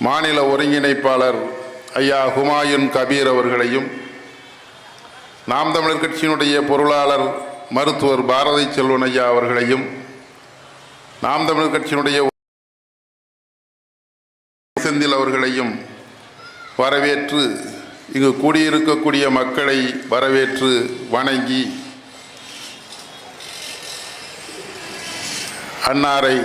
மாநில ஒருங்கிணைப்பாளர் ஐயா ஹுமாயூன் கபீர் அவர்களையும் நாம் தமிழர் கட்சியினுடைய பொருளாளர் மருத்துவர் பாரதி செல்வன் ஐயா அவர்களையும் நாம் தமிழர் கட்சியினுடைய செந்தில் அவர்களையும் வரவேற்று இங்கு கூடியிருக்கக்கூடிய மக்களை வரவேற்று வணங்கி அன்னாரை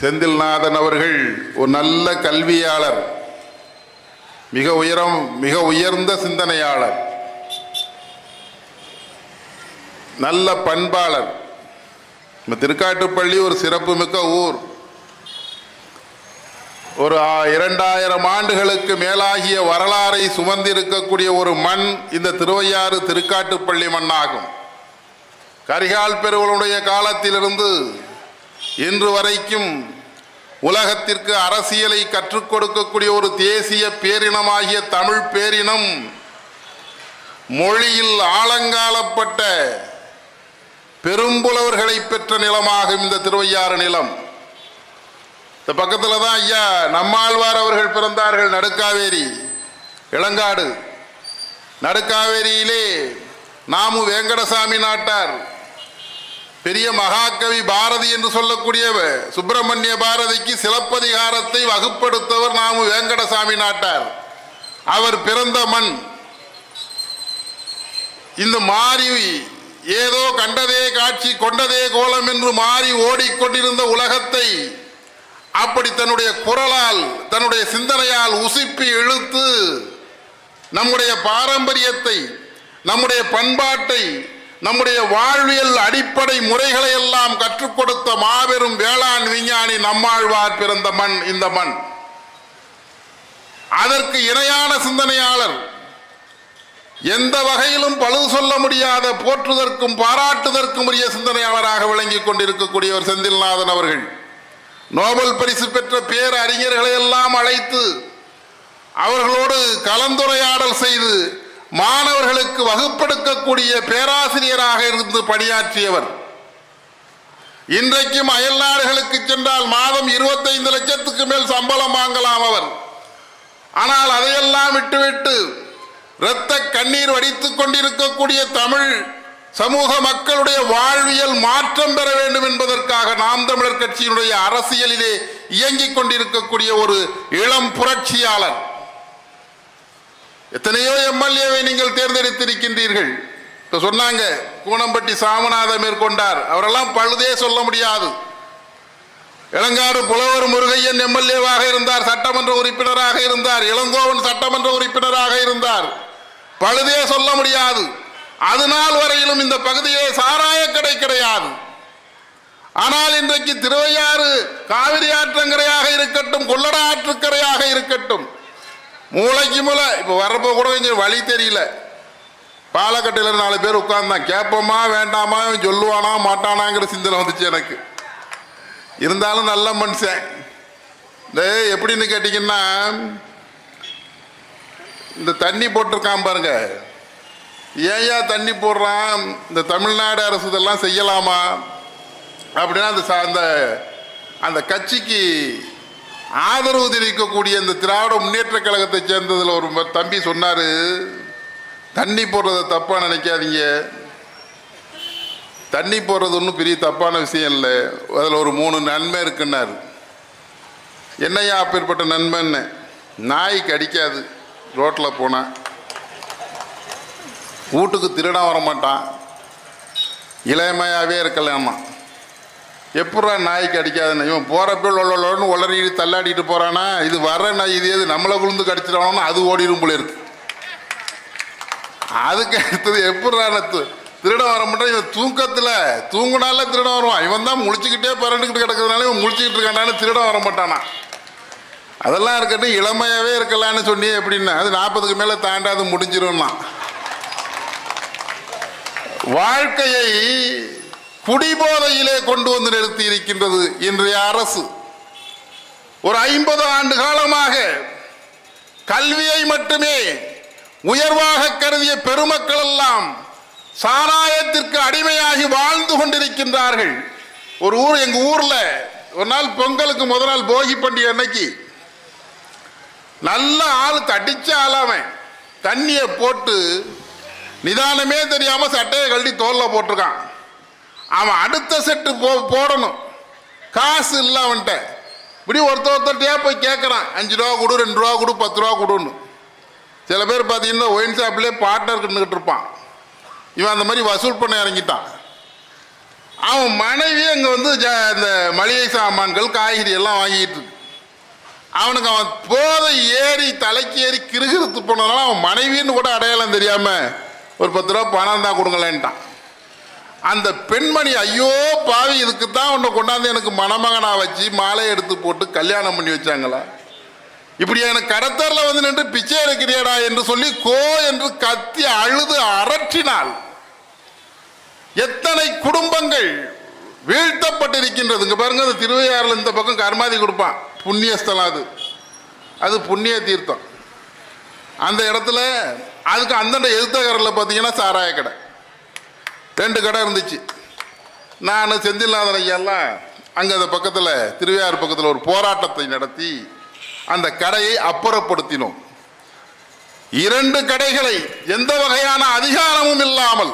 செந்தில்நாதன் அவர்கள் ஒரு நல்ல கல்வியாளர். மிக உயரம் மிக உயர்ந்த சிந்தனையாளர். நல்ல பண்பாளர். இந்த திருக்காட்டுப்பள்ளி ஒரு சிறப்புமிக்க ஊர். ஒரு இரண்டாயிரம் ஆண்டுகளுக்கு மேலாகிய வரலாறை சுமந்திருக்கக்கூடிய ஒரு மண் இந்த திருவையாறு திருக்காட்டுப்பள்ளி மண்ணாகும். கரிகால் பெருவனுடைய காலத்திலிருந்து இன்று வரைக்கும் உலகத்திற்கு அரசியலை கற்றுக் கொடுக்கக்கூடிய ஒரு தேசிய பேரினமாகிய தமிழ் பேரினம் மொழியில் ஆழங்காலப்பட்ட பெரும்புலவர்களை பெற்ற நிலமாகும் இந்த திருவையாறு நிலம். இந்த பக்கத்தில் தான் ஐயா நம்மாழ்வார் அவர்கள் பிறந்தார்கள் நடுக்காவேரி இளங்காடு. நடுக்காவேரியிலே நாமு வேங்கடசாமி நாட்டார். பெரிய மகாகவி பாரதி என்று சொல்லக்கூடிய சுப்பிரமணிய பாரதிக்கு சிலப்பதிகாரத்தை வகுப்படுத்தவர் நாமு வேங்கடசாமி நாட்டார். அவர் பிறந்த மண். இந்த மாறி ஏதோ கண்டதே காட்சி கொண்டதே கோலம் என்று மாறி ஓடிக்கொண்டிருந்த உலகத்தை அப்படி தன்னுடைய குரலால் தன்னுடைய சிந்தனையால் உசுப்பி இழுத்து நம்முடைய பாரம்பரியத்தை நம்முடைய பண்பாட்டை நம்முடைய வாழ்வியல் அடிப்படை முறைகளை எல்லாம் கற்றுக் கொடுத்த மாபெரும் வேளாண் விஞ்ஞானி நம்மாழ்வார் பிறந்த மண் இந்த மண். அதற்கு இணையான சிந்தனையாளர் எந்த வகையிலும் பழுது சொல்ல முடியாத போற்றுதற்கும் பாராட்டுதற்கும் உரிய சிந்தனையாளராக விளங்கிக் கொண்டிருக்கக்கூடியவர் செந்தில்நாதன் அவர்கள் நோபல் பரிசு பெற்ற பேர் அறிஞர்களை எல்லாம் அழைத்து அவர்களோடு கலந்துரையாடல் செய்து மாணவர்களுக்கு வகுப்பெடுக்கக்கூடிய பேராசிரியராக இருந்து பணியாற்றியவர். இன்றைக்கும் அயல் நாடுகளுக்கு சென்றால் மாதம் இருபத்தைந்து லட்சத்துக்கு மேல் சம்பளம் வாங்கலாம் அவர். ஆனால் அதையெல்லாம் விட்டுவிட்டு இரத்த கண்ணீர் வடித்துக் கொண்டிருக்கக்கூடிய தமிழ் சமூக மக்களுடைய வாழ்வியல் மாற்றம் பெற வேண்டும் என்பதற்காக நாம் தமிழர் கட்சியினுடைய அரசியலிலே இயங்கிக் கொண்டிருக்கக்கூடிய ஒரு இளம் புரட்சியாளர். எத்தனையோ எம்எல்ஏவை நீங்கள் தேர்ந்தெடுத்திருக்கின்றீர்கள். இப்ப சொன்னாங்க கூனம்பட்டி சாமநாத மேற்கொண்டார். அவரெல்லாம் பழுதே சொல்ல முடியாது. இளங்காடு புலவர் முருகையன் எம்எல்ஏவாக இருந்தார் சட்டமன்ற உறுப்பினராக இருந்தார் இளங்கோவன் சட்டமன்ற உறுப்பினராக இருந்தார். பழுதே சொல்ல முடியாது. அது நாள் வரையிலும் இந்த பகுதியிலே சாராய கடை கிடையாது. ஆனால் இன்றைக்கு திருவையாறு காவிரி ஆற்றங்கரையாக இருக்கட்டும் கொள்ளட ஆற்றுக்கரையாக இருக்கட்டும் மூளைக்கு மூளை. இப்போ வரப்போ கூட கொஞ்சம் வழி தெரியல. பாலக்கட்டையில் நாலு பேர் உட்கார்ந்தான். கேட்போமா வேண்டாமா இவன் சொல்லுவானா மாட்டானாங்கிற சிந்தனை வந்துச்சு எனக்கு. இருந்தாலும் நல்ல மனுஷன். டேய் எப்படின்னு கேட்டிங்கன்னா இந்த தண்ணி போட்டிருக்கான் பாருங்க. ஏயா தண்ணி போடுறான்? இந்த தமிழ்நாடு அரசு இதெல்லாம் செய்யலாமா? அப்படின்னா அந்த அந்த அந்த கட்சிக்கு ஆதரவு தெரிவிக்கக்கூடிய இந்த திராவிட முன்னேற்ற கழகத்தை சேர்ந்ததில் ஒரு தம்பி சொன்னார் தண்ணி போடுறத தப்பாக நினைக்காதீங்க. தண்ணி போடுறது ஒன்றும் பெரிய தப்பான விஷயம் இல்லை. அதில் ஒரு மூணு நன்மை இருக்குன்னாரு. என்னையா அப்பேற்பட்ட நன்மைன்னு? நாய் கடிக்காது ரோட்டில் போனால் வீட்டுக்கு திருடம் வர மாட்டான் இளமையாகவே இருக்கலாமா. எப்படா நாய்க்கு அடிக்காதுன்னு இவன் போகிறப்ப உள்ளன்னு உளறிட்டு தள்ளாடிட்டு போகிறானா இது வர நாய் இது எது? நம்மளை விழுந்து கடிச்சிட்டானோ அது ஓடிடும் போல இருக்கு. அதுக்கு அடுத்தது எப்படா திருடம் வர மாட்டான். இவன் தூக்கத்தில் தூங்குனால திருடம் வருவான். இவன் தான் முழிச்சுக்கிட்டே பரண்டுக்கிட்டு கிடக்கிறதுனால இவன் முழிச்சுக்கிட்டு இருக்கானான்னு திருடம் வர மாட்டானா? அதெல்லாம் இருக்கட்டும் இளமையாகவே இருக்கலான்னு சொன்னியே எப்படின்னா அது நாற்பதுக்கு மேலே தாண்டாது முடிஞ்சிரும்னா வாழ்க்கையை குடிபோதையிலே கொண்டு வந்து நிறுத்தி இருக்கின்றது இன்றைய அரசு. ஒரு ஐம்பது ஆண்டு காலமாக கல்வியை மட்டுமே உயர்வாக கருதிய பெருமக்கள் எல்லாம் சாராயத்திற்கு அடிமையாகி வாழ்ந்து கொண்டிருக்கின்றார்கள். ஒரு ஊர் எங்க ஊர்ல ஒரு நாள் பொங்கலுக்கு முத நாள் போகி பண்டிகை அன்னைக்கு நல்ல ஆள் தடிச்ச ஆளாவன் தண்ணியை போட்டு நிதானமே தெரியாம சட்டையை கழட்டி தோல்ல போட்டிருக்கான். அவன் அடுத்த செட்டு போ போடணும். காசு இல்லை அவன்கிட்ட. இப்படி ஒருத்தர் ஒருத்தர்கிட்டயே போய் கேட்குறான் அஞ்சு ரூபா கொடு ரெண்டு ரூபா கொடு பத்து ரூபா கொடுன்னு. சில பேர் பார்த்தீங்கன்னா ஒயின் ஷாப்லேயே பார்ட்னர் நின்றுட்டு இருப்பான். இவன் அந்த மாதிரி வசூல் பண்ண இறங்கிட்டான். அவன் மனைவி அங்கே வந்து ஜ- இந்த மளிகை சாமான்கள் காய்கறி எல்லாம் வாங்கிட்டு இருக்கு. அவனுக்கு அவன் போதை ஏறி தலைக்கு ஏறி கிருகிருத்து போனதுனால அவன் மனைவின்னு கூட அடையாளம் தெரியாமல் ஒரு பத்து ரூபா பணம் தான் கொடுங்களேன்ட்டான் அந்த பெண்மணி ஐயோ பாவி இதுக்கு தான் உன்னை கொண்டாந்து எனக்கு மணமகனா வச்சு மாலை எடுத்து போட்டு கல்யாணம் பண்ணி வச்சாங்களா? இப்படி எனக்கு கடத்தரில் வந்து நின்று பிச்சை எடுக்கிறியடா என்று சொல்லி கோ என்று கத்தி அழுது அரற்றினாள் எத்தனை குடும்பங்கள் வீழ்த்தப்பட்டிருக்கின்றது இங்கே பாருங்க அந்த திருவையாறுல இந்த பக்கம் கர்மாதி கொடுப்பான். புண்ணியஸ்தலம் அது. அது புண்ணிய தீர்த்தம். அந்த இடத்துல அதுக்கு அந்தண்ட எழுத்தகரில் பார்த்தீங்கன்னா சாராய கடை. ரெண்டு கடை இருந்துச்சு. நான் செந்தில்நாதன் ஐயெல்லாம் அங்கே அந்த பக்கத்தில் திருவையாறு பக்கத்தில் ஒரு போராட்டத்தை நடத்தி அந்த கடையை அப்புறப்படுத்தினோம். இரண்டு கடைகளை எந்த வகையான அதிகாரமும் இல்லாமல்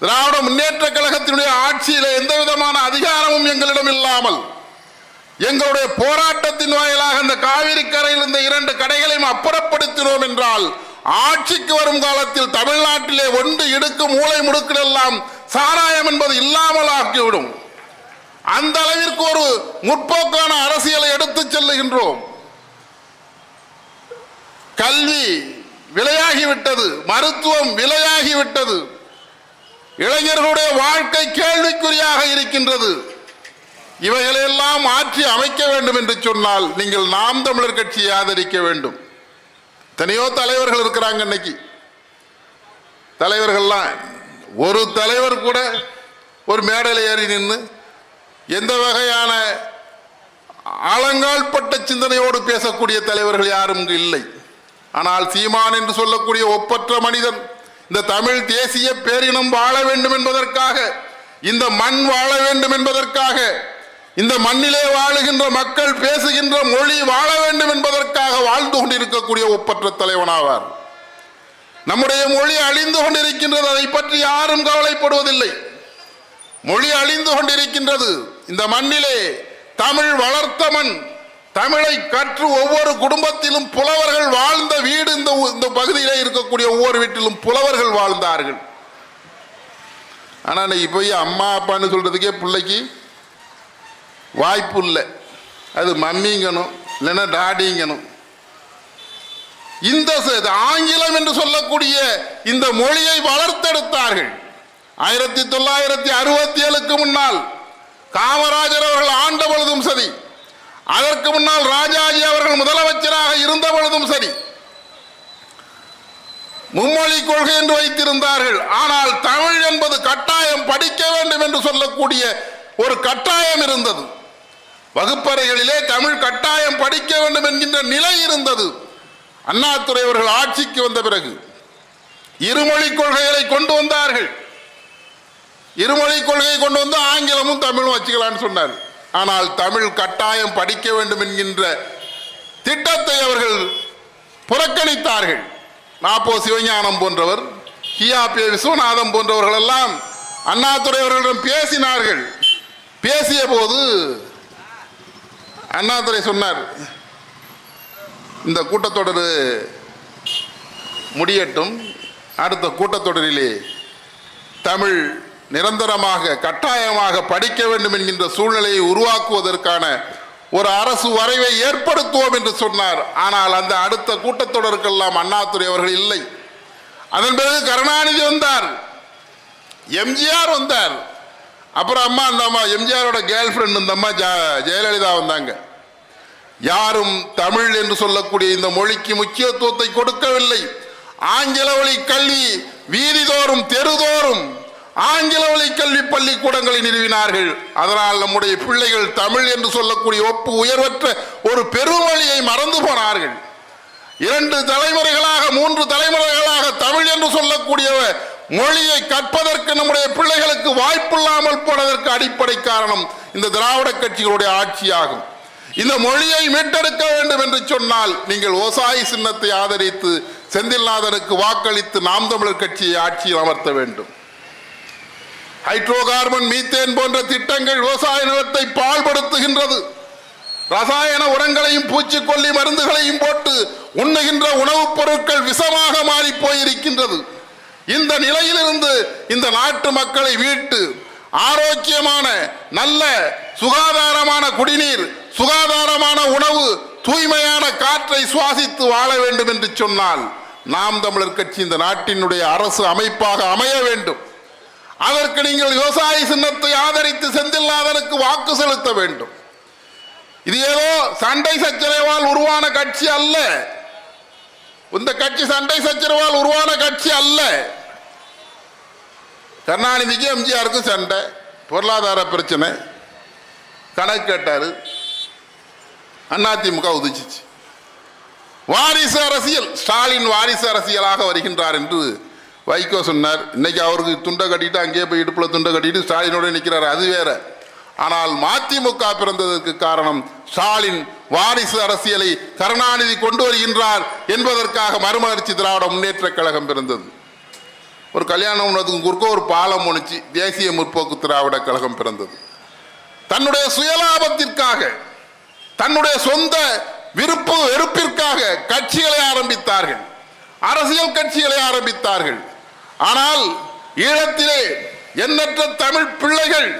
திராவிட முன்னேற்ற கழகத்தினுடைய ஆட்சியில் எந்த விதமான அதிகாரமும் எங்களிடம் இல்லாமல் எங்களுடைய போராட்டத்தின் வாயிலாக இந்த காவிரி கரையில் இந்த இரண்டு கடைகளையும் அப்புறப்படுத்தினோம் என்றால் ஆட்சிக்கு வரும் காலத்தில் தமிழ்நாட்டிலே ஒன்று இடுக்கும் மூளை முடுக்கள் எல்லாம் சாராயம் என்பது இல்லாமல் ஆக்கிவிடும். அந்த அளவிற்கு ஒரு முற்போக்கான அரசியலை எடுத்துச் செல்லுகின்றோம். கல்வி விலையாகிவிட்டது மருத்துவம் விலையாகிவிட்டது. இளைஞர்களுடைய வாழ்க்கை கேள்விக்குறியாக இருக்கின்றது. இவைகளையெல்லாம் மாற்றி அமைக்க வேண்டும் என்று சொன்னால் நீங்கள் நாம் தமிழர் கட்சியை ஆதரிக்க வேண்டும். எத்தனையோ தலைவர்கள் இருக்கிறாங்க இன்னைக்கு. தலைவர்கள்லாம் ஒரு தலைவர் கூட ஒரு மேடையில் ஏறி நின்று எந்த வகையான ஆழங்கால்பட்ட சிந்தனையோடு பேசக்கூடிய தலைவர்கள் யாரும் இல்லை. ஆனால் சீமான் என்று சொல்லக்கூடிய ஒப்பற்ற மனிதன் இந்த தமிழ் தேசிய பேரினம் வாழ வேண்டும் என்பதற்காக இந்த மண் வாழ வேண்டும் என்பதற்காக இந்த மண்ணிலே வாழுகின்ற மக்கள் பேசுகின்ற மொழி வாழ வேண்டும் என்பதற்காக வாழ்ந்து கொண்டிருக்கக்கூடிய ஒப்பற்ற தலைவனாவார். நம்முடைய மொழி அழிந்து கொண்டிருக்கின்றது அதை பற்றி யாரும் கவலைப்படுவதில்லை. மொழி அழிந்து கொண்டிருக்கின்றது. இந்த மண்ணிலே தமிழ் வளர்த்த மண் தமிழை கற்று ஒவ்வொரு குடும்பத்திலும் புலவர்கள் வாழ்ந்த வீடு இந்த இந்த பகுதியிலே இருக்கக்கூடிய ஒவ்வொரு வீட்டிலும் புலவர்கள் வாழ்ந்தார்கள். ஆனால் இப்போ அம்மா அப்பான்னு சொல்றதுக்கே பிள்ளைக்கு வாய்ப்பு இல்லை அது மம்மிங்கணும் இல்லைன்னா டாடிங்கணும். இந்த இது ஆங்கிலம் என்று சொல்லக்கூடிய இந்த மொழியை வளர்த்தெடுத்தார்கள். ஆயிரத்தி தொள்ளாயிரத்தி அறுபத்தி ஏழுக்கு முன்னால் காமராஜர் அவர்கள் ஆண்ட பொழுதும் சரி அதற்கு முன்னால் ராஜாஜி அவர்கள் முதலமைச்சராக இருந்த பொழுதும் சரி மும்மொழி கொள்கை என்று வைத்திருந்தார்கள். ஆனால் தமிழ் என்பது கட்டாயம் படிக்க வேண்டும் என்று சொல்லக்கூடிய ஒரு கட்டாயம் இருந்தது. வகுப்பறைகளிலே தமிழ் கட்டாயம் படிக்க வேண்டும் என்கின்ற நிலை இருந்தது. அண்ணாதுரை அவர்கள் ஆட்சிக்கு வந்த பிறகு இருமொழி கொள்கைகளை கொண்டு வந்தார்கள். இருமொழி கொள்கையை கொண்டு வந்து ஆங்கிலமும் தமிழும் வச்சுக்கலாம்னு சொன்னார். ஆனால் தமிழ் கட்டாயம் படிக்க வேண்டும் என்கின்ற திட்டத்தை அவர்கள் புறக்கணித்தார்கள். நாப்போ சிவஞானம் போன்றவர் கியாபே விஸ்வநாதம் போன்றவர்கள் எல்லாம் அண்ணாதுரை அவர்களிடம் பேசினார்கள். பேசிய போது அண்ணாதுரை சொன்னார் இந்த கூட்டத்தொடர் முடியட்டும் அடுத்த கூட்டத்தொடரிலே தமிழ் நிரந்தரமாக கட்டாயமாக படிக்க வேண்டும் என்கின்ற சூழ்நிலையை உருவாக்குவதற்கான ஒரு அரசு வரைவை ஏற்படுத்துவோம் என்று சொன்னார். ஆனால் அந்த அடுத்த கூட்டத்தொடருக்கெல்லாம் அண்ணாதுரை அவர்கள் இல்லை. அதன் பிறகு கருணாநிதி வந்தார். எம்ஜிஆர் வந்தார். அப்புறம் அம்மா அந்த அம்மா எம்ஜிஆரோட கேர்ள் ஃப்ரெண்ட் இந்த அம்மா ஜா ஜெயலலிதா வந்தாங்க. யாரும் தமிழ் என்று சொல்லக்கூடிய இந்த மொழிக்கு முக்கியத்துவத்தை கொடுக்கவில்லை. ஆங்கில வழி கல்வி வீதிதோறும் தெருதோறும் ஆங்கில வழி கல்வி பள்ளிக்கூடங்களை நிறுவினார்கள். அதனால் நம்முடைய பிள்ளைகள் தமிழ் என்று சொல்லக்கூடிய ஒப்பு உயர்வற்ற ஒரு பெருமொழியை மறந்து போனார்கள். இரண்டு தலைமுறைகளாக மூன்று தலைமுறைகளாக தமிழ் என்று சொல்லக்கூடிய மொழியை கற்பதற்கு நம்முடைய பிள்ளைகளுக்கு வாய்ப்பில்லாமல் போனதற்கு அடிப்படை காரணம் இந்த திராவிட கட்சிகளுடைய ஆட்சியாகும். இந்த மொழியை மீட்டெடுக்க வேண்டும் என்று சொன்னால் நீங்கள் ஓசாயி சின்னத்தை ஆதரித்து செந்தில்நாதனுக்கு வாக்களித்து நாம் தமிழர் கட்சியை ஆட்சியில் அமர்த்த வேண்டும். ஹைட்ரோ கார்பன் மீத்தேன் போன்ற திட்டங்கள் விவசாய நிலத்தை பால்படுத்துகின்றது. ரசாயன உரங்களையும் பூச்சிக்கொல்லி மருந்துகளையும் போட்டு உண்ணுகின்ற உணவுப் பொருட்கள் விஷமாக மாறி போயிருக்கின்றது. இந்த நிலையிலிருந்து இந்த நாட்டு மக்களை வீட்டு ஆரோக்கியமான நல்ல சுகாதாரமான குடிநீர் சுகாதாரமான உணவு தூய்மையான காற்றை சுவாசித்து வாழ வேண்டும் என்று சொன்னால் நாம் தமிழர் கட்சி இந்த நாட்டினுடைய அரசு அமைப்பாக அமைய வேண்டும். அதற்கு நீங்கள் விவசாய சின்னத்தை ஆதரித்து செந்தில்லாதனுக்கு வாக்கு செலுத்த வேண்டும். இது ஏதோ சண்டை சச்சரவால் உருவான கட்சி அல்ல. இந்த கட்சி சண்டை சச்சரவால் உருவான கட்சி அல்ல. கருணாநிதிக்கு எம்ஜிஆருக்கும் சண்டை பொருளாதார பிரச்சனை கணக்கு கேட்டார் அதிமுக உதிச்சிச்சு. வாரிசு அரசியல் ஸ்டாலின் வாரிசு அரசியலாக வருகின்றார் என்று வைகோ சொன்னார். இன்னைக்கு அவருக்கு துண்டை கட்டிட்டு அங்கேயே போய் இடுப்புல துண்டை கட்டிட்டு ஸ்டாலினோட நிற்கிறார் அது வேற. ஆனால் மதிமுக பிறந்ததற்கு காரணம் ஸ்டாலின் வாரிசு அரசியலை கருணாநிதி கொண்டு வருகின்றார் என்பதற்காக மறுமலர்ச்சி திராவிட முன்னேற்ற கழகம் பிறந்தது. ஒரு கல்யாணம் பண்ணதுக்கு குறுக்க ஒரு பாலம் ஒணிச்சு தேசிய முற்போக்கு திராவிட கழகம் பிறந்தது. தன்னுடைய சுயலாபத்திற்காக தன்னுடைய சொந்த விருப்பு வெறுப்பிற்காக கட்சிகளை ஆரம்பித்தார்கள். அரசியல் கட்சிகளை ஆரம்பித்தார்கள். ஆனால் ஈழத்திலே எண்ணற்ற தமிழ் பிள்ளைகள்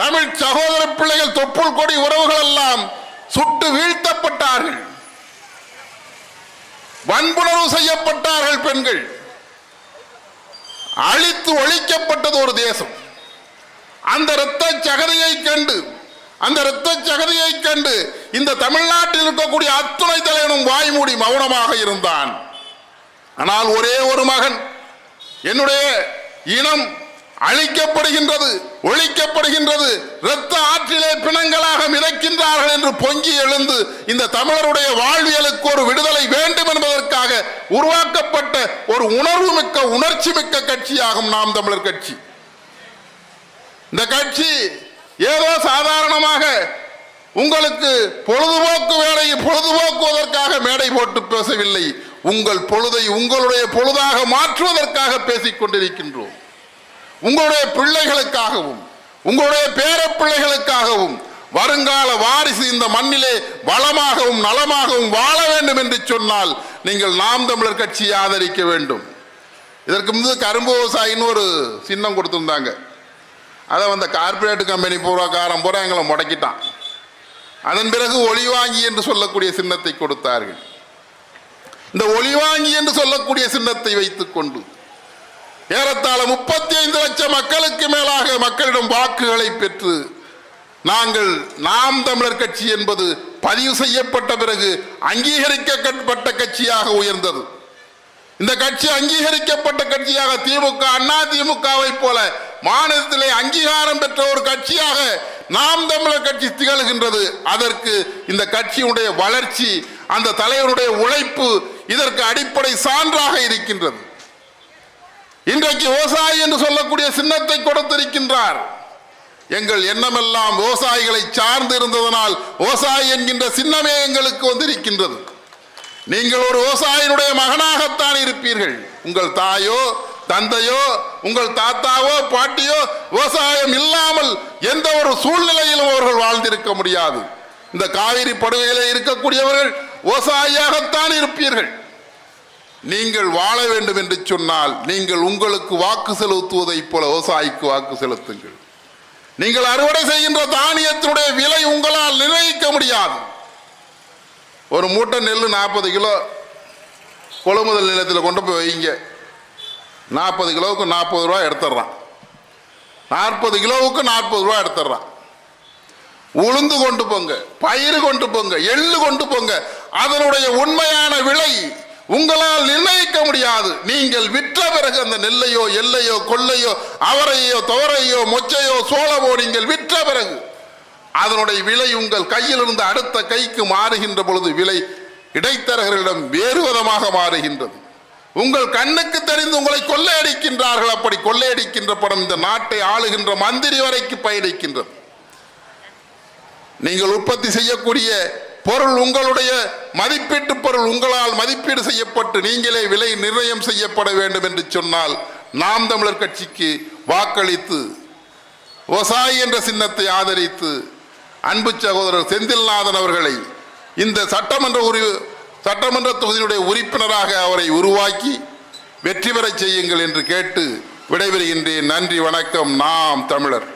தமிழ் சகோதர பிள்ளைகள் தொப்புள் கொடி உறவுகள் எல்லாம் சுட்டு வீழ்த்தப்பட்டார்கள். வன்புணர்வு செய்யப்பட்டார்கள் பெண்கள். அழித்து ஒழிக்கப்பட்டது ஒரு தேசம். அந்த இரத்த சகதியை கண்டு அந்த இரத்த சகதியை கண்டு இந்த தமிழ்நாட்டில் இருக்கக்கூடிய அத்துணை தலைவனும் வாய்மூடி மௌனமாக இருந்தான். ஆனால் ஒரே ஒரு மகன் என்னுடைய இனம் அழிக்கப்படுகின்றது ஒழிக்கப்படுகின்றது இரத்த ஆற்றிலே பிணங்களாக மிதக்கின்றார்கள் என்று பொங்கி எழுந்து இந்த தமிழருடைய வாழ்வியலுக்கு ஒரு விடுதலை வேண்டும் என்பதற்காக உருவாக்கப்பட்ட ஒரு உணர்வு மிக்க உணர்ச்சி மிக்க கட்சியாகும் நாம் தமிழர் கட்சி. இந்த கட்சி ஏதோ சாதாரணமாக உங்களுக்கு பொழுதுபோக்கு வேலையை பொழுதுபோக்குவதற்காக மேடை போட்டு பேசவில்லை. உங்கள் பொழுதை உங்களுடைய பொழுதாக மாற்றுவதற்காக பேசிக் கொண்டிருக்கின்றோம். உங்களுடைய பிள்ளைகளுக்காகவும் உங்களுடைய பேர பிள்ளைகளுக்காகவும் வருங்கால வாரிசு இந்த மண்ணிலே வளமாகவும் நலமாகவும் வாழ வேண்டும் என்று சொன்னால் நீங்கள் நாம் தமிழர் கட்சியை ஆதரிக்க வேண்டும். இதற்கு முன்பு கரும்பு விவசாயின்னு ஒரு சின்னம் கொடுத்துருந்தாங்க. அதை அந்த கார்ப்பரேட் கம்பெனி பூராக்காரன் பூரா எங்களை முடக்கிட்டான். அதன் பிறகு ஒளிவாங்கி என்று சொல்லக்கூடிய சின்னத்தை கொடுத்தார்கள். இந்த ஒளிவாங்கி என்று சொல்லக்கூடிய சின்னத்தை வைத்துக்கொண்டு ஏறத்தாழ முப்பத்தி ஐந்து லட்சம் மக்களுக்கு மேலாக மக்களிடம் வாக்குகளை பெற்று நாங்கள் நாம் தமிழர் கட்சி என்பது பதிவு செய்யப்பட்ட பிறகு அங்கீகரிக்கப்பட்ட கட்சியாக உயர்ந்தது. இந்த கட்சி அங்கீகரிக்கப்பட்ட கட்சியாக திமுக அண்ணா திமுகவை போல மாநிலத்திலே அங்கீகாரம் பெற்ற ஒரு கட்சியாக நாம் தமிழர் கட்சி திகழ்கின்றது. அதற்கு இந்த கட்சியுடைய வளர்ச்சி அந்த தலைவருடைய உழைப்பு இதற்கு அடிப்படை சான்றாக இருக்கின்றது. இன்றைக்கு விவசாயி என்று சொல்லக்கூடிய சின்னத்தை கொடுத்திருக்கின்றார். எங்கள் எண்ணமெல்லாம் விவசாயிகளை சார்ந்து இருந்ததனால் விவசாயி என்கின்ற சின்னமே எங்களுக்கு வந்திருக்கின்றது. நீங்கள் ஒரு விவசாயினுடைய மகனாகத்தான் இருப்பீர்கள். உங்கள் தாயோ தந்தையோ உங்கள் தாத்தாவோ பாட்டியோ விவசாயம் இல்லாமல் எந்த ஒரு சூழ்நிலையிலும் அவர்கள் வாழ்ந்திருக்க முடியாது. இந்த காவிரி படுகையில் இருக்கக்கூடியவர்கள் விவசாயியாகத்தான் இருப்பீர்கள். நீங்கள் வாழ வேண்டும் என்று சொன்னால் நீங்கள் உங்களுக்கு வாக்கு செலுத்துவதைப் போல விவசாயிக்கு வாக்கு செலுத்துங்கள். நீங்கள் அறுவடை செய்கின்ற தானியத்தினுடைய விலை உங்களால் நிர்ணயிக்க முடியாது. ஒரு மூட்டை நெல் நாற்பது கிலோ கொள்முதல் நிலையத்தில் கொண்டு போய் வைங்க. நாற்பது கிலோவுக்கு நாற்பது ரூபா எடுத்துடுறான். நாற்பது கிலோவுக்கு நாற்பது ரூபா எடுத்துடுறான். உளுந்து கொண்டு போங்க பயிறு கொண்டு போங்க எள்ளு கொண்டு போங்க. அதனுடைய உண்மையான விலை உங்களால் நிர்ணயிக்க முடியாது. நீங்கள் விற்ற பிறகு அந்த நெல்லையோ எல்லையோ கொள்ளையோ அவரையோ துவரையோ மொச்சையோ சோளமோ நீங்கள் விற்ற பிறகு அதனுடைய விலை உங்கள் கையில் இருந்து அடுத்த கைக்கு மாறுகின்ற பொழுது விலை இடைத்தரகர்களிடம் வேறு விதமாக மாறுகின்றது. உங்கள் கண்ணுக்கு தெரிந்து உங்களை கொள்ளையடிக்கின்றார்கள். அப்படி கொள்ளையடிக்கின்ற படம் இந்த நாட்டை ஆளுகின்ற மந்திரி வரைக்கு பயணிக்கின்றது. நீங்கள் உற்பத்தி செய்யக்கூடிய பொருள் உங்களுடைய மதிப்பீட்டு பொருள் உங்களால் மதிப்பீடு செய்யப்பட்டு நீங்களே விலை நிர்ணயம் செய்யப்பட வேண்டும் என்று சொன்னால் நாம் தமிழர் கட்சிக்கு வாக்களித்து விவசாயி என்ற சின்னத்தை ஆதரித்து அன்பு சகோதரர் செந்தில்நாதன் அவர்களை இந்த சட்டமன்ற உரி சட்டமன்ற தொகுதியினுடைய உறுப்பினராக அவரை உருவாக்கி வெற்றி பெறச் செய்யுங்கள் என்று கேட்டு விடைபெறுகின்றேன். நன்றி வணக்கம். நாம் தமிழர்.